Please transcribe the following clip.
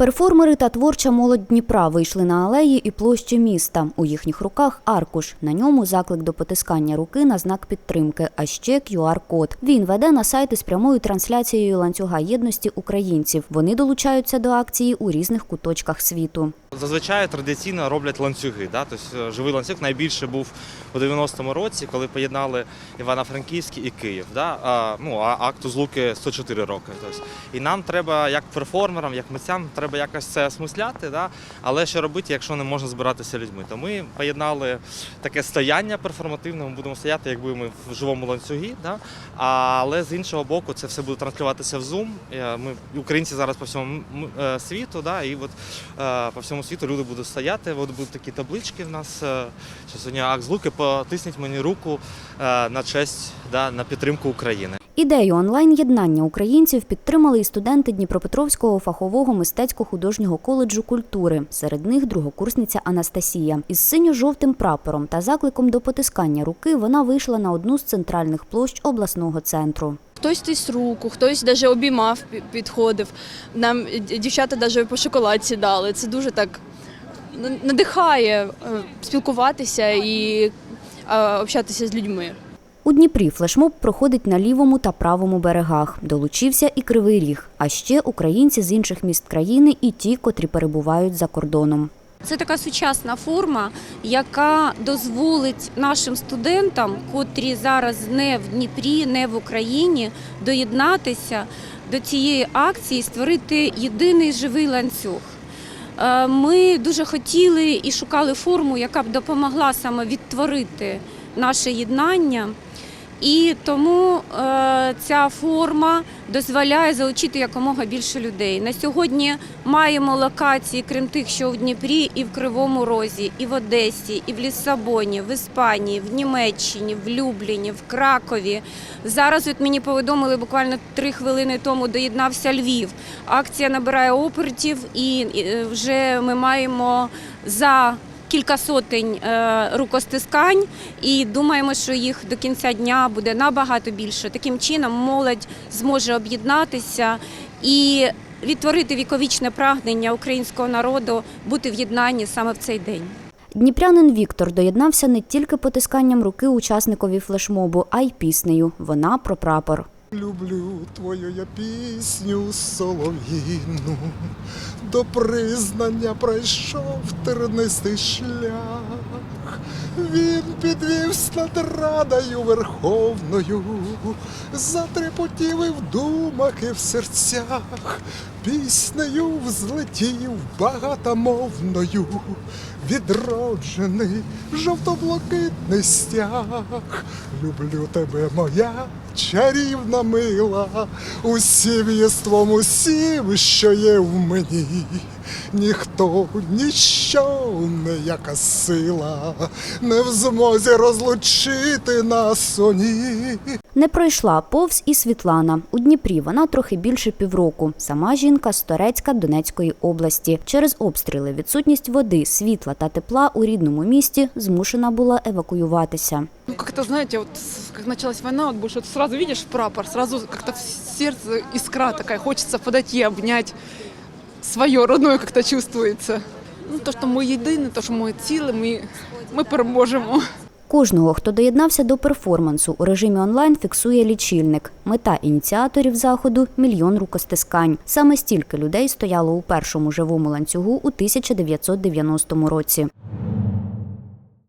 Перформери та творча молодь Дніпра вийшли на алеї і площі міста. У їхніх руках аркуш. На ньому заклик до потискання руки на знак підтримки, а ще QR-код. Він веде на сайти з прямою трансляцією ланцюга єдності українців. Вони долучаються до акції у різних куточках світу. Зазвичай традиційно роблять ланцюги. Да? Тобто е, живий ланцюг найбільше був у 90-му році, коли поєднали Івано-Франківський і Київ. Да? А, ну, а акту злуки 104 роки. Тобто. І нам треба, як перформерам, як митцям, треба якось це осмисляти. Да? Але що робити, якщо не можна збиратися людьми? То ми поєднали таке стояння перформативне, ми будемо стояти, якби ми в живому ланцюгі. Да? Але з іншого боку, це все буде транслюватися в Zoom. Е, Ми українці зараз по всьому е, світу, да? і от е, по всьому світу люди будуть стояти. От будуть такі таблички в нас. Що сьогодні акт злуки, потисніть мені руку на честь, да, на підтримку України. Ідею онлайн-єднання українців підтримали і студенти Дніпропетровського фахового мистецько-художнього коледжу культури. Серед них другокурсниця Анастасія. Із синьо-жовтим прапором та закликом до потискання руки вона вийшла на одну з центральних площ обласного центру. Хтось тис руку, хтось навіть обіймав, підходив. Нам дівчата навіть по шоколадці дали. Це дуже так надихає е, спілкуватися і общатися з людьми. У Дніпрі флешмоб проходить на лівому та правому берегах. Долучився і Кривий Ріг, а ще українці з інших міст країни і ті, котрі перебувають за кордоном. Це така сучасна форма, яка дозволить нашим студентам, котрі зараз не в Дніпрі, не в Україні, доєднатися до цієї акції, створити єдиний живий ланцюг. Е, Ми дуже хотіли і шукали форму, яка б допомогла саме відтворити наше єднання. І тому е, ця форма дозволяє залучити якомога більше людей. На сьогодні маємо локації, крім тих, що в Дніпрі, і в Кривому Розі, і в Одесі, і в Ліссабоні, в Іспанії, в Німеччині, в Любліні, в Кракові. Зараз от мені повідомили буквально три хвилини тому доєднався Львів. Акція набирає обертів, і вже ми маємо за кілька сотень е, рукостискань і думаємо, що їх до кінця дня буде набагато більше. Таким чином молодь зможе об'єднатися і відтворити віковічне прагнення українського народу бути в єднанні саме в цей день. Дніпрянин Віктор доєднався не тільки потисканням руки учасникові флешмобу, а й піснею. Вона про прапор. Люблю твою я пісню солов'їну, до признання пройшов тернистий шлях. Він підвівсь над радою верховною, затрепотів і в думах і в серцях, піснею взлетів багатомовною, відроджений жовто-блакитний стяг. Люблю тебе, моя чарівна мила, усім єством, усім, що є в мені. Ніхто, ніщо, ніяка сила не в змозі розлучити нас оні. Не пройшла повз і Світлана. У Дніпрі вона трохи більше півроку. Сама жінка з Торецька Донецької області. Через обстріли, відсутність води, світла та тепла у рідному місті змушена була евакуюватися. Как-то, знаете, вот как началась война, вот больше вот сразу видишь прапор, сразу как-то в сердце искра такая, хочется подойти, обнять. Свое, родное как-то чувствуется. Ну, то, что мы єдині, то, що ми цілі, ми, ми переможемо. Кожного, хто доєднався до перформансу у режимі онлайн, фіксує лічильник. Мета ініціаторів заходу мільйон рукостискань. Саме стільки людей стояло у першому живому ланцюгу у 1990 році.